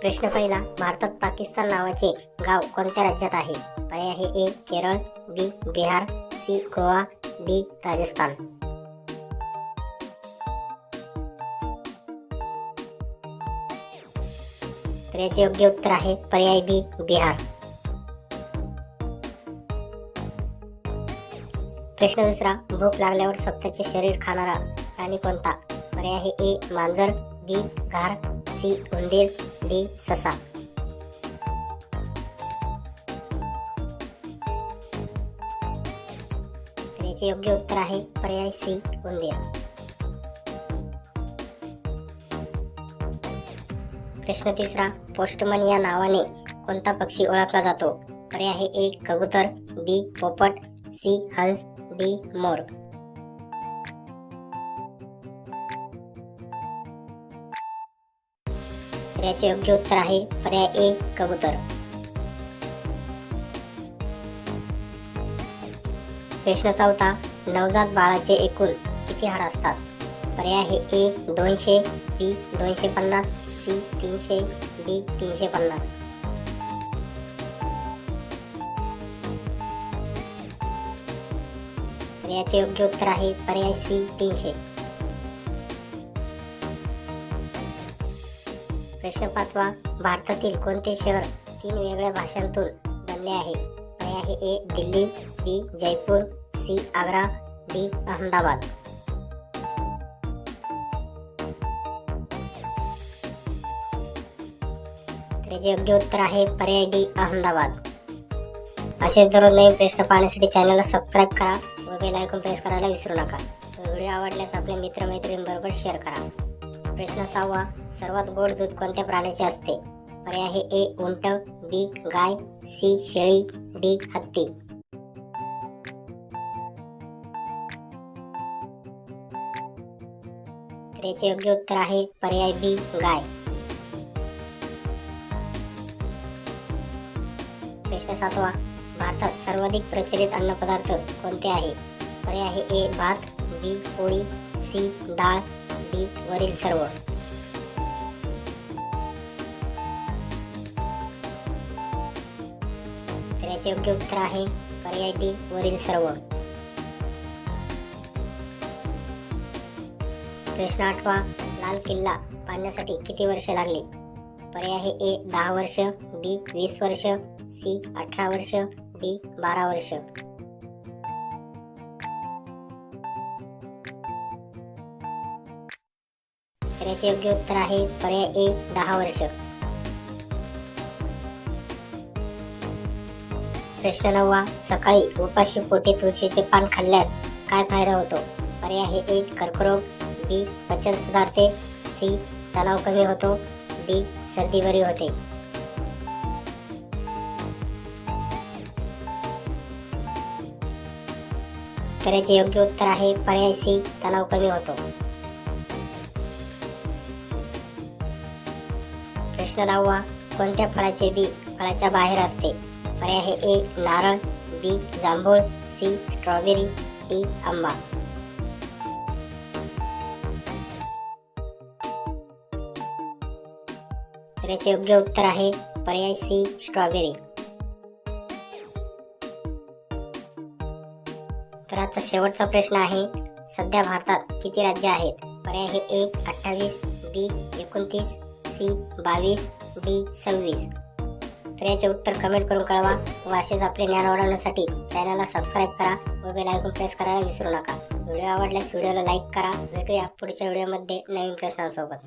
प्रश्न पहिला भारतात पाकिस्तान नावाचे गाव कोणत्या राज्यात आहे? पर्याय आहे A Kerala B Bihar C Goa D Rajasthan. तर याचे योग्य उत्तर आहे पर्याय बी बिहार. प्रश्न दुसरा भूक लागल्यावर स्वतःचे शरीर खाणारा प्राणी कोणता? पर्याय आहे ए मांजर बी घार सी उंदीर डी ससा. तर याचे योग्य उत्तर आहे पर्याय सी उंदीर. प्रश्न तिसरा पोस्टमन या नावाने कोणता पक्षी ओळखला जातो? पर्याय आहे ए कबूतर बी पोपट सी हंस डी मोर. याचे योग्य उत्तर आहे पर्याय ए कबूतर. प्रश्न चौथा नवजात बाळाचे एकूण किती हाड असतात? पर्याय आहे ए दोनशे बी दोनशे पन्नास सी तीनशे डी तीनशे पन्नास. तर याचे योग्य उत्तर आहे पर्याय सी तीनशे. प्रश्न पाचवा भारतातील कोणते शहर तीन वेगळ्या भाषांतून बनले आहे? पर्याय आहे A Delhi B Jaipur C Agra D Ahmedabad. त्याचे योग्य उत्तर आहे पर्याय डी अहमदाबाद. असेच दररोज नवीन प्रश्न पाहण्यासाठी चॅनलला सबस्क्राईब करा व बेल आयकॉन प्रेस करायला विसरू नका. व्हिडिओ आवडल्यास आपल्या मित्रमैत्रिणींबरोबर शेअर करा. प्रश्न सहावा सर्वात गोड दूध कोणत्या प्राण्याचे असते? पर्याय आहे ए उंट बी गाय सी शेळी डी हत्ती. तर याचे योग्य उत्तर आहे पर्याय बी गाय. प्रश्न सातवा भारतात सर्वाधिक प्रचलित अन्नपदार्थ कोणते आहे? पर्याय आहे ए भात बी पोळी सी डाळ डी वरील सर्व. तर याचे योग्य उत्तर आहे पर्याय डी वरील सर्व. प्रश्न आठवा लाल किल्ला बांधण्यासाठी किती वर्ष लागली? पर्याय आहे ए दहा वर्ष बी वीस वर्ष सी अठरा वर्ष डी बारा वर्ष. याचे योग्य उत्तर आहे पर्याय ए दहा वर्ष. प्रश्न नववा सकाळी उपाशी पोटी तुळशीचे पान खाल्ल्यास काय फायदा होतो? पर्याय आहे ए कर्करोग. बी पचन सुधारते. सी तणाव कमी होतो. डी सर्दी बरी होते. तर याचे योग्य उत्तर आहे पर्याय सी तणाव कमी होतो. प्रश्न दहावा कोणत्या फळाचे बी फळाच्या बाहेर असते? पर्याय आहे ए नारळ बी जांभूळ सी स्ट्रॉबेरी डी आंबा. तर याचे योग्य उत्तर आहे पर्याय सी स्ट्रॉबेरी. तर आजचा शेवटचा प्रश्न आहे सध्या भारतात किती राज्य आहेत? पर्याय हे ए अठ्ठावीस बी एकोणतीस सी बावीस डी सव्वीस. तर याचे उत्तर कमेंट करून कळवा व असेच आपले ज्ञान वाढवण्यासाठी चॅनलला सबस्क्राईब करा व बेल आयकॉन प्रेस करायला विसरू नका. व्हिडिओ आवडल्यास व्हिडिओला लाईक करा. भेटूया पुढच्या व्हिडिओमध्ये नवीन प्रश्नांसोबत.